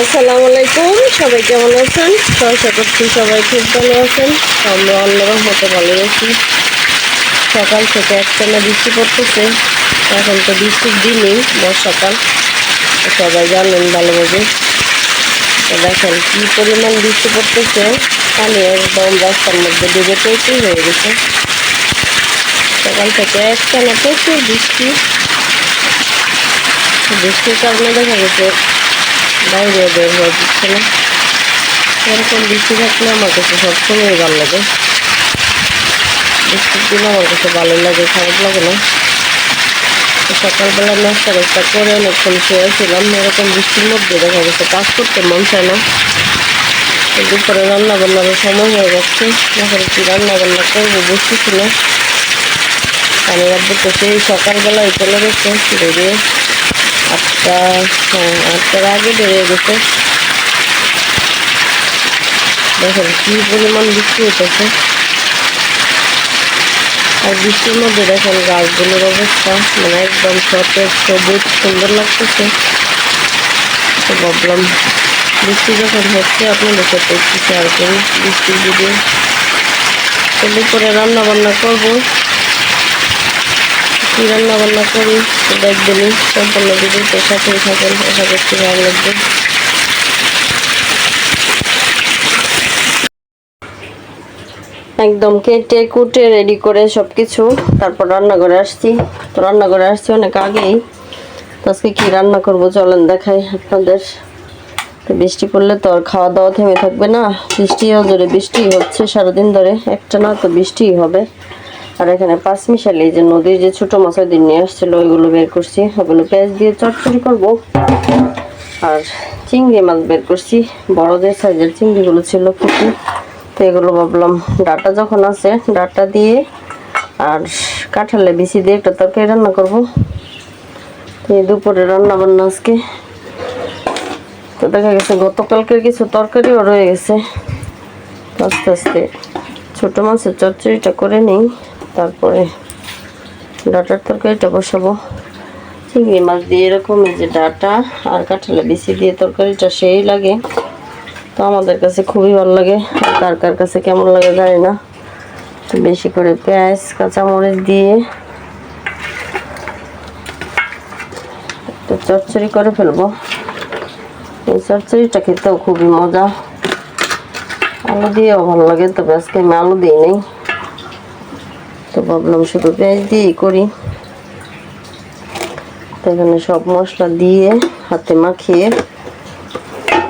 আসসালামু আলাইকুম, সবাই কেমন আছেন? আশা করছি সবাই খুব ভালো আছেন। আমরা অন্যরকম মতো ভালো আছি। সকাল থেকে একটানা বৃষ্টি পড়তেছে। এখন তো বৃষ্টির দিনই বর্ষাকাল সবাই জানেন ভালোভাবে। দেখেন কি পরিমাণ বৃষ্টি পড়তেছে। পানি একদম রাস্তার মধ্যে ডুবে তৈরি হয়ে গেছে। সকাল থেকে একটানা প্রচুর বৃষ্টি। বৃষ্টির কারণে দেখা গেছে বাইরে বের হওয়া যাচ্ছে না এরকম বৃষ্টি থাকলে আমার কাছে সবসময় ভালো লাগে। বৃষ্টির দিন আমার কাছে ভালো লাগে, খারাপ লাগে না। সকালবেলা নাস্তা রাস্তা করে অনেকক্ষণ শুয়েছিলাম। এরকম বৃষ্টির মধ্যে দেখা গেছে কাজ করতে মন চায় না। দুপুরে রান্না বান্নার সময় হয়ে যাচ্ছে। এখন কি রান্না বান্না করব বুঝতেছি না। আমি আব্বু তো সেই সকালবেলায় চলে গেছে বেরিয়ে আটটা আটটার আগে বেরিয়ে গেছে। দেখেন, কি পরিমাণ বৃষ্টি হতেছে আর বৃষ্টির মধ্যে দেখেন গাছগুলোর অবস্থা মানে একদম সতেজ, সবুজ, সুন্দর লাগতেছে। তো ভাবলাম, বৃষ্টি যখন হচ্ছে, আপনাদের সাথে একটু শেয়ার করি বৃষ্টির ভিডিও তো দুপুরে রান্না বান্না করব। কি রান্না বান্না করি দেখবেনই সম্পূর্ণ ভিডিওতে সাথেই থাকেন, আশা করছি ভালো লাগবে। একদম কেটে কুটে রেডি করে সব কিছু তারপর রান্নাঘরে আসছি। তো রান্নাঘরে আসছি অনেক আগেই। তো আজকে কি রান্না করব চলেন দেখাই আপনাদের। তো বৃষ্টি পড়লে তো আর খাওয়া দাওয়া থেমে থাকবে না। বৃষ্টিও জোরে বৃষ্টি হচ্ছে সারাদিন ধরে। একটা না তো বৃষ্টিই হবে। আর এখানে পাঁচ মিশালি যে নদীর যে ছোট মাছ দিন নিয়ে আসছিল, ওইগুলো বের করছি। ওগুলো পেঁয়াজ দিয়ে চটচড়ি করব। আর চিংড়ি মাছ বের করছি। বড়দের সাইজের চিংড়িগুলো ছিল পুকুর তো এগুলো ভাবলাম, ডাটা যখন আছে, ডাটা দিয়ে আর কাঁঠালে বিচি দিয়ে একটা তরকারি রান্না করব। এই দুপুরে রান্না বান্না আজকে। তো দেখা গেছে, গতকালকের কিছু তরকারিও রয়ে গেছে। আস্তে আস্তে ছোটো মাছের চচ্চড়িটা করে নিই। তারপরে ডাটার তরকারিটা বসাবো। চিংড়ি মাছ দিয়ে এরকম এই যে ডাটা আর কাঁঠালে বিচি দিয়ে তরকারিটা সেই লাগে। তো আমাদের কাছে খুবই ভালো লাগে। কার কার কাছে কেমন লাগে জানি না। বেশি করে পেঁয়াজ, কাঁচামরিচ দিয়ে একটু চচ্চড়ি করে ফেলব। এই চচ্চড়িটা খেতেও খুবই মজা। আলু দিয়েও ভালো লাগে, তবে আজকে আমি আলু দিই নেই। তো ভাবলাম শুধু পেঁয়াজ দিয়েই করি। এখানে সব মশলা দিয়ে হাতে মাখিয়ে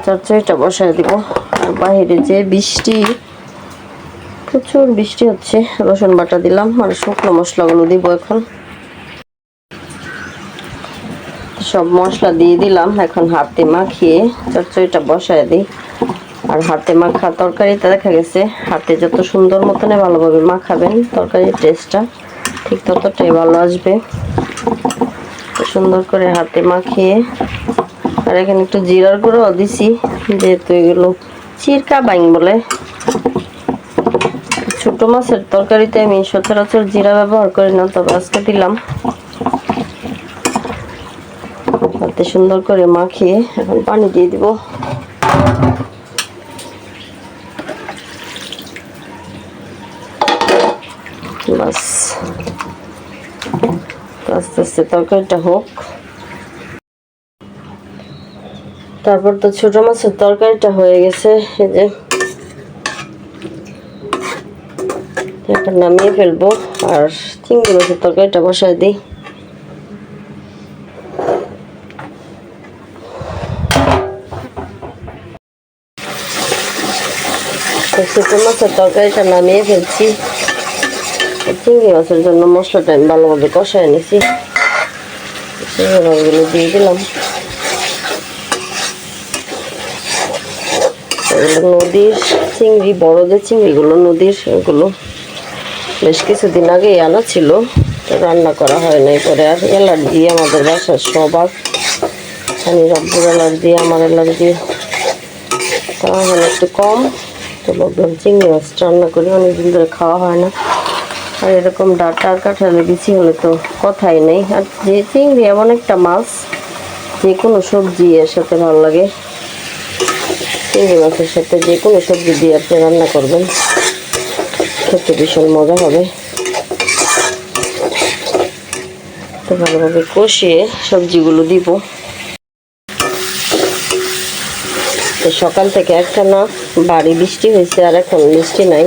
চচ্চড়িটা বসায় দিব। আর বাইরে যে বৃষ্টি, প্রচুর বৃষ্টি হচ্ছে, রসুন বাটা দিলাম আর শুকনো মশলাগুলো দিব এখন। সব মশলা দিয়ে দিলাম, এখন হাতে মাখিয়ে চচ্চড়িটা বসায় দিই। আর হাতে মাখা তরকারিতে দেখা গেছে। হাতে যত সুন্দর মতনে ভালোভাবে মাখাবেন, তরকারির টেস্টটা ঠিক ততটাই ভালো আসবে। সুন্দর করে হাতে মাখিয়ে, আর এখানে একটু জিরার গুঁড়ো দিছি, যেহেতু এগুলো চিরকা বাইং বলে। ছোট মাছের তরকারিতে আমি সচরাচর জিরা ব্যবহার করি না, তবে আজকে দিলাম। হাতে সুন্দর করে মাখিয়ে এখন পানি দিয়ে দিব। বাস আস্তে আস্তে তরকারিটা হোক তারপর তো ছোট মাছের তরকারিটা হয়ে গেছে যে। এটা নামিয়ে ফেলব, আর চিংড়ি মাছের তরকারিটা বসায় দিই। ছোট মাছের তরকারিটা নামিয়ে ফেলছি। চিংড়ি মাছের জন্য মশলাটা আমি ভালোভাবে কষায় নিছি। চিংড়ি মাছগুলো দিয়ে দিলাম। নদীর চিংড়ি, বড় যে চিংড়িগুলো, নদীর ওগুলো বেশ কিছুদিন আগে আনা ছিল। রান্না করা হয় নাই পরে আর অ্যালার্জি আমাদের বাসার সবার। আমি রব্বুর অ্যালার্জি আমার অ্যালার্জি তা এখন একটু কম। তো ভাবলাম চিংড়ি মাছ রান্না করি অনেকদিন ধরে খাওয়া হয় না। আর এরকম ডাটা আর কাঁঠালে বিচি হলে তো কথাই নেই। আর যে চিংড়ি এমন একটা মাছ, যে কোনো সবজি এর সাথে ভালো লাগে। চিংড়ি মাছের সাথে যে কোনো সবজি দিয়ে আপনি রান্না করবেন। খেতে ভীষণ মজা হবে। তো ভালোভাবে কষিয়ে সবজিগুলো দিব। তো সকাল থেকে একটা না, বাড়ি বৃষ্টি হয়েছে আর এখন বৃষ্টি নাই।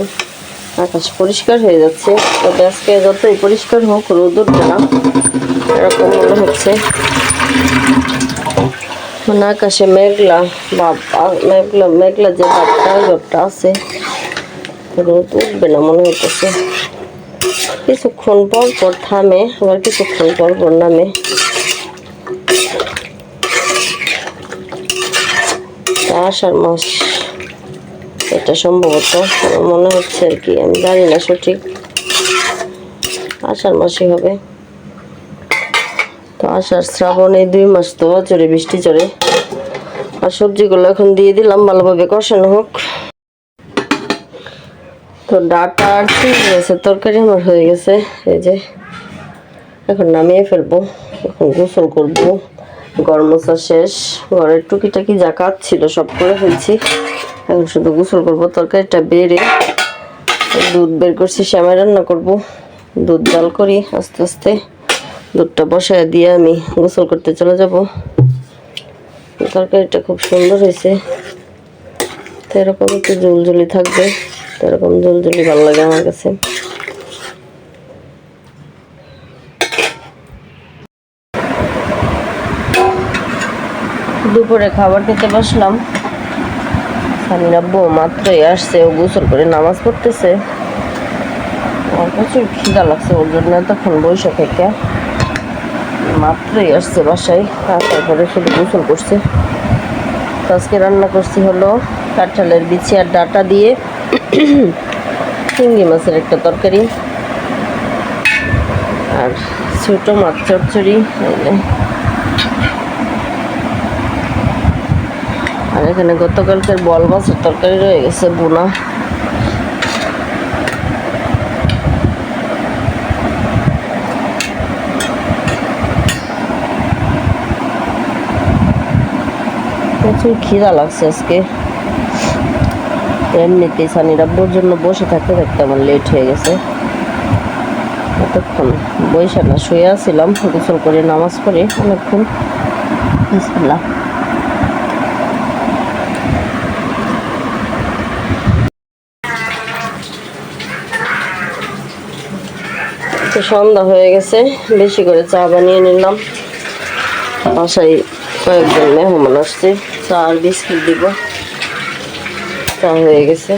আকাশ পরিষ্কার হয়ে যাচ্ছে। তবে আজকে যতই পরিষ্কার হোক, রোদ উঠবে এরকম মনে হচ্ছে। মানে আকাশে মেঘলা আ- মেঘলা মেঘলা যে বাপটা ওই আছে। রোদ উঠবে না মনে হইতেছে। কিছুক্ষণ পর পর থামে, আবার কিছুক্ষণ পর পর নামে। আষাঢ় মাস। এটা সম্ভবত মনে হচ্ছে আর কি, আমি জানি না সঠিক। আষাঢ় মাসে হবে। তো আষাঢ় শ্রাবণ এই দুই মাস তো চড়ে, বৃষ্টি চড়ে। আর সবজিগুলো এখন দিয়ে দিলাম, ভালোভাবে কষানো হোক। তো ডাটা আর চিংড়ি মাছের তরকারি আমার হয়ে গেছে, এই যে। এখন নামিয়ে ফেলব, এখন গোসল করব। গরম মশা শেষ। ঘরের টুকিটাকি যা কাজ ছিল সব করে ফেলছি। এখন শুধু গোসল করব, তরকারিটা বেড়ে দুধ বের করছি, শ্যামাই রান্না করব। দুধ জাল করি, আস্তে আস্তে। দুধটা বসায় দিয়ে আমি গোসল করতে চলে যাব। তরকারিটা খুব সুন্দর হয়েছে। তো এরকম একটু জলজলি থাকবে, তো এরকম জলজলি ভালো লাগে আমার কাছে। দুপুরে খাবার খেতে বসলাম। স্বামীর আব্বু মাত্রই আসছে, ও গোসল করে নামাজ পড়তেছে। আমার প্রচুর খিদা লাগছে ওর জন্য তখন বৈশাখ থেকে। মাত্রই আসছে বাসায় আসার পরে শুধু গোসল করছে। আজকে রান্না করছি হলো কাঁঠালের বিচি আর ডাটা দিয়ে চিংড়ি মাছের একটা তরকারি। আর ছোটো মাছ চচ্চড়ি এই যে। আর এখানে গতকালকের বল মাছের তরকারি রয়ে গেছে, বোনা। প্রচুর খিদা লাগছে আজকে। এমনিতেই সানির আব্বুর জন্য বসে থাকতে থাকতে আমার লেট হয়ে গেছে। এতক্ষণ বৈশা না, শুয়ে আছিলাম, গোসল করে, নামাজ পড়ে, অনেকক্ষণ। বিসমিল্লাহ। তো সন্ধ্যা হয়ে গেছে, বেশি করে চা বানিয়ে নিলাম। বাসায় কয়েকজন মেহমান আসছে, চা আর বিস্কিট দিব। চা হয়ে গেছে।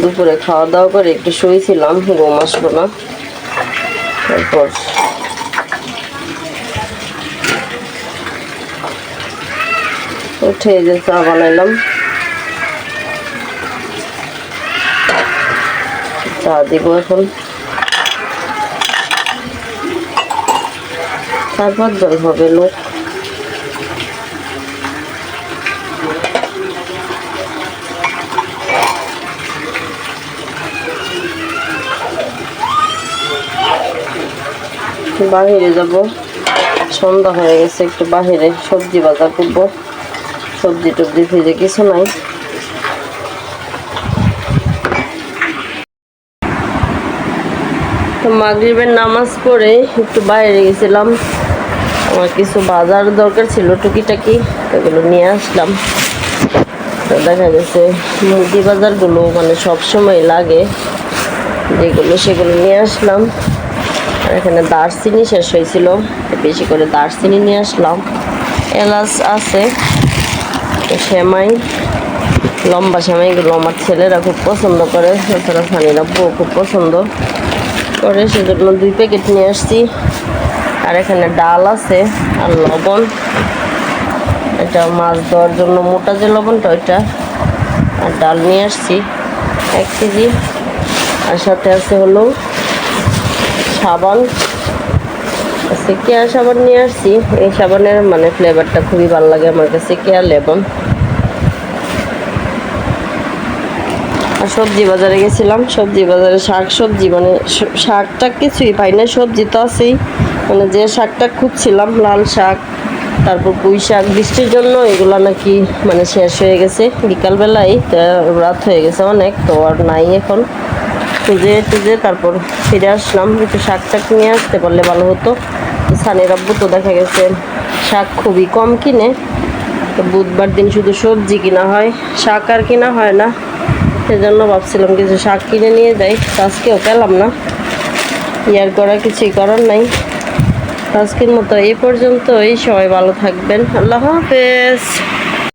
দুপুরে খাওয়া দাওয়া করে একটু শুয়েছিলাম, ঘুম আসলো না। তারপর উঠে যে চা বানাইলাম। চা দিব এখন। তারপর পাঁচজন হবে লোক। বাহিরে যাব। সন্ধ্যা হয়ে গেছে, একটু বাহিরে সবজি বাজার করব। সবজি টবজি ফ্রিজে কিছু নাই। মাগরিবের নামাজ পড়ে একটু বাইরে গেছিলাম। আমার কিছু বাজার দরকার ছিল, টুকিটাকি, এগুলো নিয়ে আসলাম। তো দেখা গেছে মুদি বাজারগুলো মানে সব সময় লাগে, যেগুলো সেগুলো নিয়ে আসলাম। আর এখানে দারচিনি শেষ হয়েছিল, বেশি করে দারচিনি নিয়ে আসলাম। এলাচ আছে সেমাই, লম্বা সেমাইগুলো আমার ছেলেরা খুব পছন্দ করে, তাছাড়া ফানিরা খুব পছন্দ। করে, সেজন্য দুই প্যাকেট নিয়ে আসছি। আর এখানে ডাল আছে আর লবণ। এটা মাছ দেওয়ার জন্য মোটা যে লবণটা, ওইটা। আর ডাল নিয়ে আসছি, এক কেজি। আর সাথে আছে হলো সাবান। আজকে কেয়া সাবান নিয়ে আসছি। এই সাবানের মানে ফ্লেভারটা খুবই ভালো লাগে আমার কাছে, কেয়া লেবন। সবজি বাজারে গেছিলাম, সবজি বাজারে শাক, সবজি মানে শাকটা কিছুই পাই না সবজি তো আছেই। মানে যে শাকটা খুঁজছিলাম, লাল শাক, তারপর পুঁই শাক, বৃষ্টির জন্য এগুলো নাকি মানে শেষ হয়ে গেছে। বিকালবেলায় রাত হয়ে গেছে অনেক, তো আর নাই এখন। খুঁজে টুজে তারপর ফিরে আসলাম, একটু শাক টাক নিয়ে আসতে পারলে ভালো হতো। সানের আব্বু তো দেখা গেছে শাক খুবই কম কিনে। তো বুধবার দিন শুধু সবজি কিনা হয়, শাক আর কিনা হয় না। সেজন্য ভাবছিলাম কিছু শাক কিনে নিয়ে যাই। আজকেও পেলাম না। ইয়ার করা কিছুই করার নাই। আজকের মতো এই পর্যন্তই। সবাই ভালো থাকবেন। আল্লাহ হাফেজ।